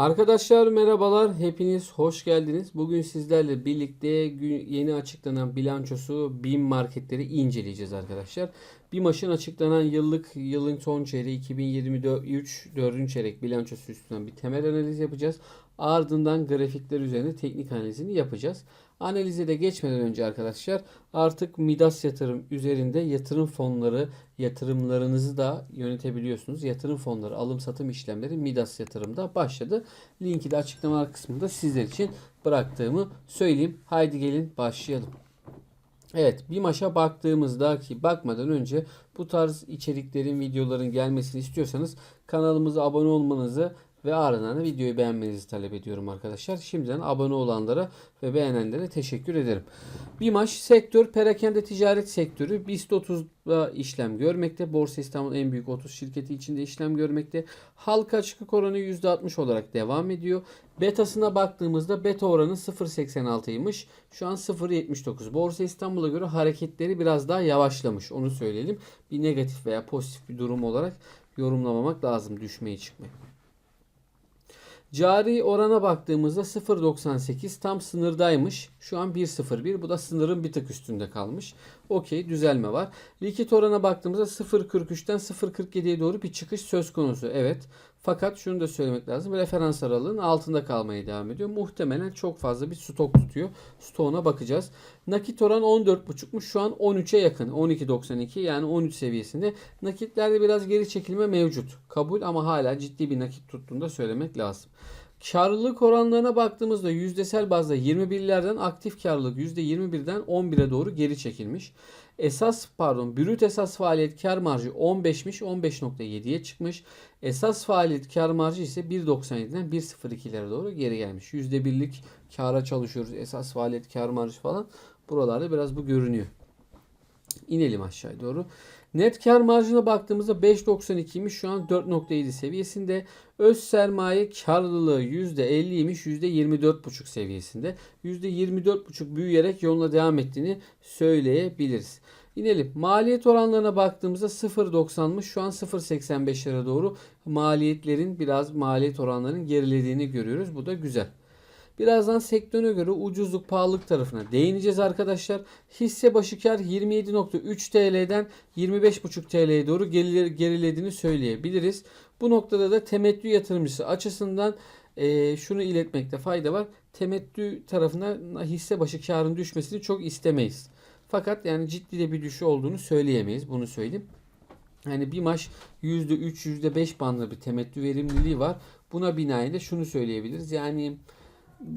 Arkadaşlar merhabalar. Hepiniz hoş geldiniz. Bugün sizlerle birlikte yeni açıklanan bilançosu BİM marketleri inceleyeceğiz arkadaşlar. BİMAŞ'ın açıklanan yıllık yılın son çeyreği 2023 4. çeyrek bilançosu üstünden bir temel analiz yapacağız. Ardından grafikler üzerine teknik analizini yapacağız. Analize de geçmeden önce arkadaşlar artık Midas yatırım üzerinde yatırım fonları yatırımlarınızı da yönetebiliyorsunuz. Yatırım fonları alım satım işlemleri Midas yatırımda başladı. Linki de açıklama kısmında sizler için bıraktığımı söyleyeyim. Haydi gelin başlayalım. Evet bir maşa baktığımızda ki bakmadan önce bu tarz içeriklerin videoların gelmesini istiyorsanız kanalımıza abone olmanızı ve ardından da videoyu beğenmenizi talep ediyorum arkadaşlar. Şimdiden abone olanlara ve beğenenlere teşekkür ederim. BİMAŞ sektör perakende ticaret sektörü BIST 30'da işlem görmekte. Borsa İstanbul en büyük 30 şirketi içinde işlem görmekte. Halka açıklık oranı %60 olarak devam ediyor. Betasına baktığımızda beta oranı 0.86'ymış. Şu an 0.79. Borsa İstanbul'a göre hareketleri biraz daha yavaşlamış. Onu söyleyelim. Bir negatif veya pozitif bir durum olarak yorumlamamak lazım düşmeyi çıkmayı. Cari orana baktığımızda 0.98 tam sınırdaymış. Şu an 1.01. Bu da sınırın bir tık üstünde kalmış. Okey düzelme var. Likit orana baktığımızda 0.43'ten 0.47'ye doğru bir çıkış söz konusu. Evet. Fakat şunu da söylemek lazım. Referans aralığının altında kalmaya devam ediyor. Muhtemelen çok fazla bir stok tutuyor. Stoğuna bakacağız. Nakit oran 14.5'muş. Şu an 13'e yakın. 12.92 yani 13 seviyesinde. Nakitlerde biraz geri çekilme mevcut. Kabul ama hala ciddi bir nakit tuttuğunu da söylemek lazım. Karlılık oranlarına baktığımızda yüzdesel bazda 21'lerden aktif karlılık %21'den 11'e doğru geri çekilmiş. Esas pardon brüt esas faaliyet kar marjı 15'miş 15.7'ye çıkmış. Esas faaliyet kar marjı ise 1.97'den 1.02'lere doğru geri gelmiş. %1'lik kara çalışıyoruz. Esas faaliyet kar marjı falan. Buralarda biraz bu görünüyor. İnelim aşağıya doğru. Net kar marjına baktığımızda 5.92'ymiş şu an 4.7 seviyesinde. Öz sermaye karlılığı %50'ymiş %24.5 seviyesinde. %24.5 büyüyerek yoluna devam ettiğini söyleyebiliriz. İnelim. Maliyet oranlarına baktığımızda 0.90'mış şu an 0.85'lere doğru maliyetlerin biraz maliyet oranlarının gerilediğini görüyoruz. Bu da güzel. Birazdan sektöre göre ucuzluk pahalılık tarafına değineceğiz arkadaşlar. Hisse başı kar 27.3 TL'den 25.5 TL'ye doğru gerilediğini söyleyebiliriz. Bu noktada da temettü yatırımcısı açısından e, şunu iletmekte fayda var. Temettü tarafına hisse başı karın düşmesini çok istemeyiz. Fakat yani ciddi de bir düşüş olduğunu söyleyemeyiz. Bunu söyleyeyim. Hani bir maç %3 %5 bandında bir temettü verimliliği var. Buna binaen de şunu söyleyebiliriz. Yani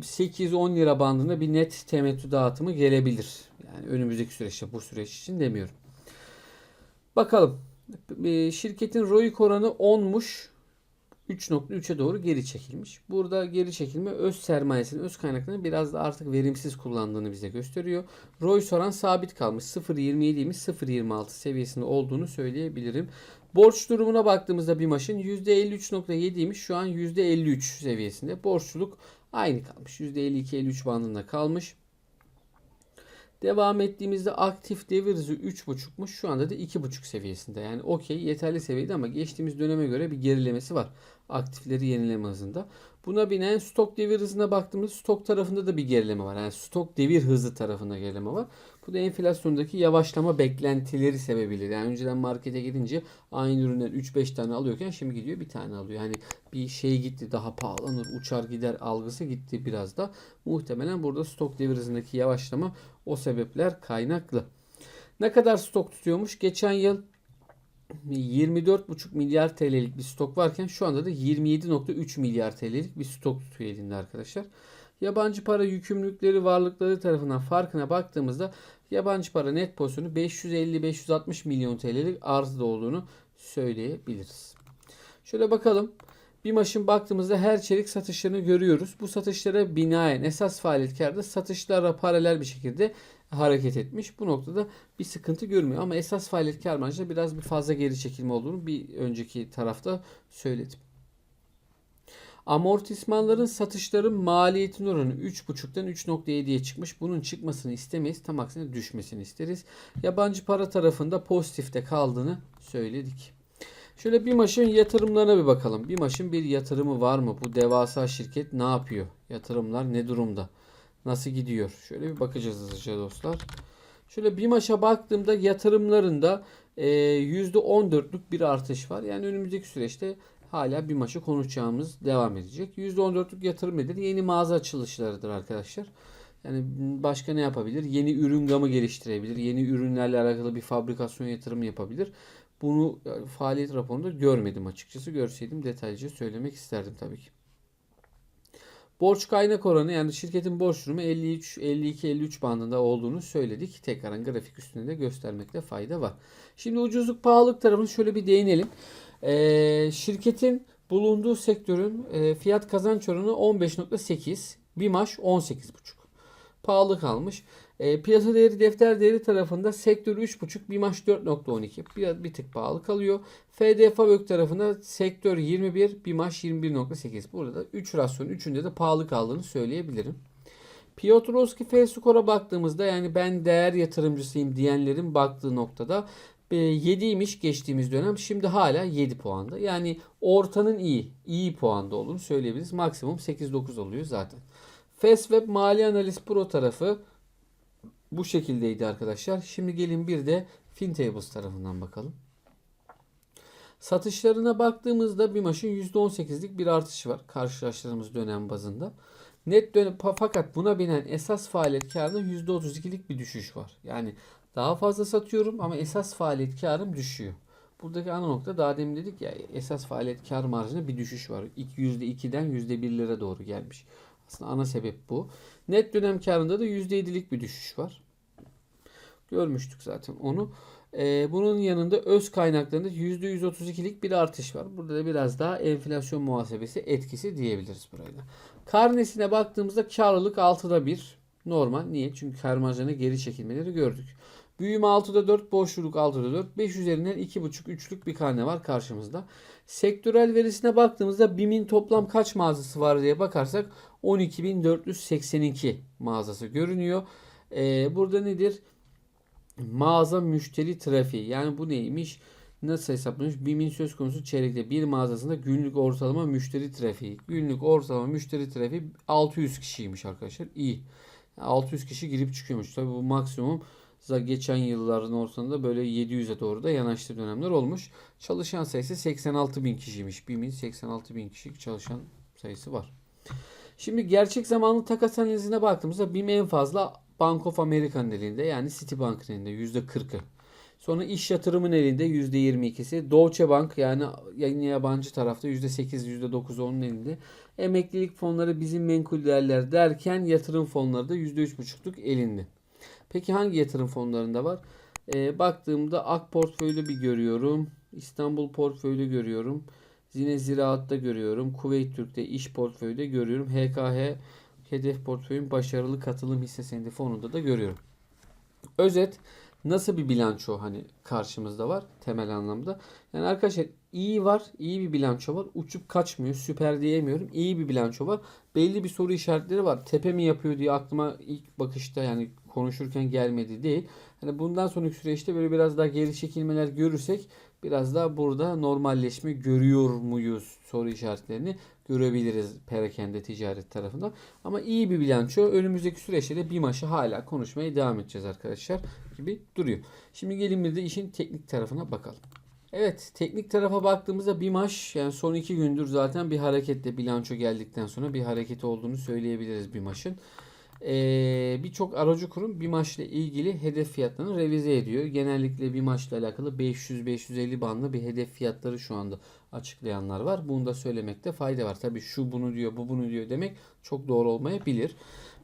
8-10 lira bandında bir net temettü dağıtımı gelebilir. Yani önümüzdeki süreçte bu süreç için demiyorum. Bakalım. Şirketin ROIC oranı 10'muş. 3.3'e doğru geri çekilmiş. Burada geri çekilme öz sermayesinin, öz kaynaklarını biraz da artık verimsiz kullandığını bize gösteriyor. ROIC oran sabit kalmış. 0.27'ymiş 0.26 seviyesinde olduğunu söyleyebilirim. Borç durumuna baktığımızda bir maşın %53.7'ymiş. Şu an %53 seviyesinde. Borçluluk aynı kalmış. %52-53 bandında kalmış. Devam ettiğimizde aktif devir hızı 3.5'muş. Şu anda da 2.5 seviyesinde. Yani okey yeterli seviyede ama geçtiğimiz döneme göre bir gerilemesi var. Aktifleri yenileme hızında. Buna binaen stok devir hızına baktığımızda stok tarafında da bir gerileme var. Yani stok devir hızı tarafında gerileme var. Bu da enflasyondaki yavaşlama beklentileri sebebiyle. Yani önceden markete gidince aynı üründen 3-5 tane alıyorken şimdi gidiyor bir tane alıyor. Yani bir şey gitti daha pahalanır uçar gider algısı gitti biraz da. Muhtemelen burada stok devir hızındaki yavaşlama o sebepler kaynaklı. Ne kadar stok tutuyormuş? Geçen yıl 24,5 milyar TL'lik bir stok varken şu anda da 27,3 milyar TL'lik bir stok tutuyor elinde arkadaşlar. Yabancı para yükümlülükleri varlıkları tarafından farkına baktığımızda yabancı para net pozisyonu 550-560 milyon TL'lik arzda olduğunu söyleyebiliriz. Şöyle bakalım. Bir maşın baktığımızda her çeyrek satışlarını görüyoruz. Bu satışlara binaen esas faaliyetkarda satışlara paralel bir şekilde hareket etmiş. Bu noktada bir sıkıntı görmüyor. Ama esas faaliyet kar marjında biraz bir fazla geri çekilme olduğunu bir önceki tarafta söyledim. Amortismanların satışların maliyetin oranı 3.5'tan 3.7'ye çıkmış. Bunun çıkmasını istemeyiz. Tam aksine düşmesini isteriz. Yabancı para tarafında pozitifte kaldığını söyledik. Şöyle BİMAŞ'ın yatırımlarına bir bakalım. BİMAŞ'ın bir yatırımı var mı? Bu devasa şirket ne yapıyor? Yatırımlar ne durumda? Nasıl gidiyor? Şöyle bir bakacağız hızlıca dostlar. Şöyle BİMAŞ'a baktığımda yatırımlarında e, %14'lük bir artış var. Yani önümüzdeki süreçte hala BİMAŞ'ı konuşacağımız devam edecek. %14'lük yatırım nedir? Yeni mağaza açılışlarıdır arkadaşlar. Yani başka ne yapabilir? Yeni ürün gamı geliştirebilir. Yeni ürünlerle alakalı bir fabrikasyon yatırımı yapabilir. Bunu e, faaliyet raporunda görmedim açıkçası. Görseydim detaylıca söylemek isterdim tabii ki. Borç kaynak oranı yani şirketin borç durumu 53, 52, 53 bandında olduğunu söyledik. Tekrar grafik üstünde de göstermekte fayda var. Şimdi ucuzluk pahalılık tarafını şöyle bir değinelim. Ee, şirketin bulunduğu sektörün e, fiyat kazanç oranı 15.8, BİMAŞ 18.5 pahalı kalmış. E, piyasa değeri defter değeri tarafında sektör 3.5 BİMAŞ 4.12 bir, bir tık pahalı kalıyor. FD Fabök tarafında sektör 21 BİMAŞ 21.8 burada 3 rasyon 3'ünde de pahalı kaldığını söyleyebilirim. Piotrowski F skora baktığımızda yani ben değer yatırımcısıyım diyenlerin baktığı noktada 7'ymiş geçtiğimiz dönem. Şimdi hala 7 puanda. Yani ortanın iyi. iyi puanda olduğunu söyleyebiliriz. Maksimum 8-9 oluyor zaten. Fastweb Mali Analiz Pro tarafı bu şekildeydi arkadaşlar. Şimdi gelin bir de FinTables tarafından bakalım. Satışlarına baktığımızda bir maşın %18'lik bir artış var karşılaştırdığımız dönem bazında. Net dönem fakat buna binen esas faaliyet karında %32'lik bir düşüş var. Yani daha fazla satıyorum ama esas faaliyet karım düşüyor. Buradaki ana nokta daha demin dedik ya esas faaliyet kar marjında bir düşüş var. %2'den %1'lere doğru gelmiş. Aslında ana sebep bu. Net dönem karında da %7'lik bir düşüş var. Görmüştük zaten onu. Ee, bunun yanında öz kaynaklarında %132'lik bir artış var. Burada da biraz daha enflasyon muhasebesi etkisi diyebiliriz burayla. Karnesine baktığımızda karlılık 6'da 1. Normal. Niye? Çünkü kar marjına geri çekilmeleri gördük. Büyüme 6'da 4, boşluk 6'da 4. 5 üzerinden 2,5 3'lük bir karne var karşımızda. Sektörel verisine baktığımızda BİM'in toplam kaç mağazası var diye bakarsak 12.482 mağazası görünüyor. Ee, burada nedir? Mağaza müşteri trafiği. Yani bu neymiş? Nasıl hesaplanmış? BİM'in söz konusu çeyrekte bir mağazasında günlük ortalama müşteri trafiği. Günlük ortalama müşteri trafiği 600 kişiymiş arkadaşlar. İyi. 600 kişi girip çıkıyormuş. Tabii bu maksimum geçen yılların ortasında böyle 700'e doğru da yanaştığı dönemler olmuş. Çalışan sayısı 86 bin kişiymiş. BİM'in 86 bin kişilik çalışan sayısı var. Şimdi gerçek zamanlı takas analizine baktığımızda BİM en fazla Bank of America'nın elinde yani Citibank'ın elinde %40'ı. Sonra iş yatırımın elinde %22'si. Deutsche Bank yani yabancı tarafta %8, %9 onun elinde. Emeklilik fonları bizim menkul değerler derken yatırım fonları da %3,5'luk elinde. Peki hangi yatırım fonlarında var? Ee, baktığımda Ak portföylü bir görüyorum. İstanbul portföylü görüyorum. Yine ziraatta görüyorum. Kuveyt Türk'te iş portföyde görüyorum. HKH hedef portföyün başarılı katılım hisse senedi fonunda da görüyorum. Özet nasıl bir bilanço hani karşımızda var temel anlamda. Yani arkadaşlar iyi var, iyi bir bilanço var. Uçup kaçmıyor, süper diyemiyorum. İyi bir bilanço var. Belli bir soru işaretleri var. Tepe mi yapıyor diye aklıma ilk bakışta yani konuşurken gelmedi değil. Hani bundan sonraki süreçte böyle biraz daha geri çekilmeler görürsek biraz daha burada normalleşme görüyor muyuz soru işaretlerini görebiliriz perakende ticaret tarafında. Ama iyi bir bilanço. Önümüzdeki süreçte de bir maçı hala konuşmaya devam edeceğiz arkadaşlar gibi duruyor. Şimdi gelin bir de işin teknik tarafına bakalım. Evet teknik tarafa baktığımızda bir maç yani son iki gündür zaten bir hareketle bilanço geldikten sonra bir hareket olduğunu söyleyebiliriz. Ee, Birçok aracı kurum bir maçla ilgili hedef fiyatlarını revize ediyor. Genellikle bir maçla alakalı 500-550 bandlı bir hedef fiyatları şu anda açıklayanlar var. Bunu da söylemekte fayda var. Tabii şu bunu diyor, bu bunu diyor demek çok doğru olmayabilir.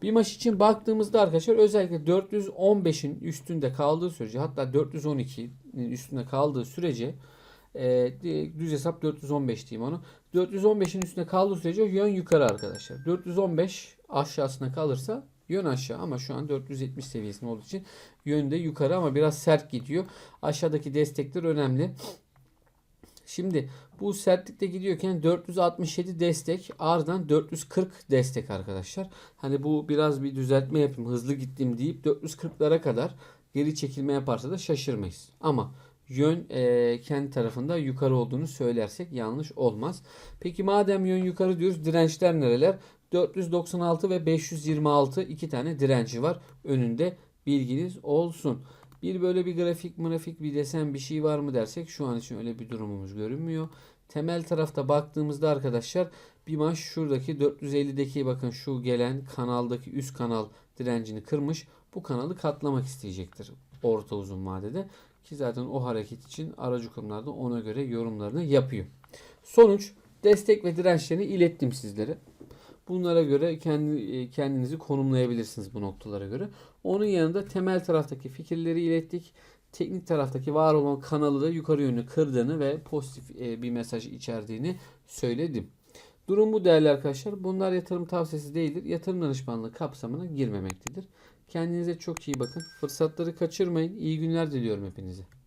Bir maç için baktığımızda arkadaşlar özellikle 415'in üstünde kaldığı sürece hatta 412'nin üstünde kaldığı sürece e, düz hesap 415 diyeyim onu. 415'in üstünde kaldığı sürece yön yukarı arkadaşlar. 415 aşağısına kalırsa yön aşağı ama şu an 470 seviyesinde olduğu için yönde yukarı ama biraz sert gidiyor. Aşağıdaki destekler önemli. Şimdi bu sertlikte gidiyorken 467 destek ardından 440 destek arkadaşlar. Hani bu biraz bir düzeltme yapayım hızlı gittim deyip 440'lara kadar geri çekilme yaparsa da şaşırmayız. Ama yön e, kendi tarafında yukarı olduğunu söylersek yanlış olmaz. Peki madem yön yukarı diyoruz dirençler nereler? 496 ve 526 iki tane direnci var önünde bilginiz olsun. Bir böyle bir grafik grafik bir desen bir şey var mı dersek şu an için öyle bir durumumuz görünmüyor. Temel tarafta baktığımızda arkadaşlar bir maç şuradaki 450'deki bakın şu gelen kanaldaki üst kanal direncini kırmış. Bu kanalı katlamak isteyecektir orta uzun vadede. Ki zaten o hareket için aracı kurumlarda ona göre yorumlarını yapıyor. Sonuç destek ve dirençlerini ilettim sizlere. Bunlara göre kendi e, kendinizi konumlayabilirsiniz bu noktalara göre. Onun yanında temel taraftaki fikirleri ilettik. Teknik taraftaki var olan kanalı da yukarı yönlü kırdığını ve pozitif e, bir mesaj içerdiğini söyledim. Durum bu değerli arkadaşlar. Bunlar yatırım tavsiyesi değildir. Yatırım danışmanlığı kapsamına girmemektedir. Kendinize çok iyi bakın. Fırsatları kaçırmayın. İyi günler diliyorum hepinize.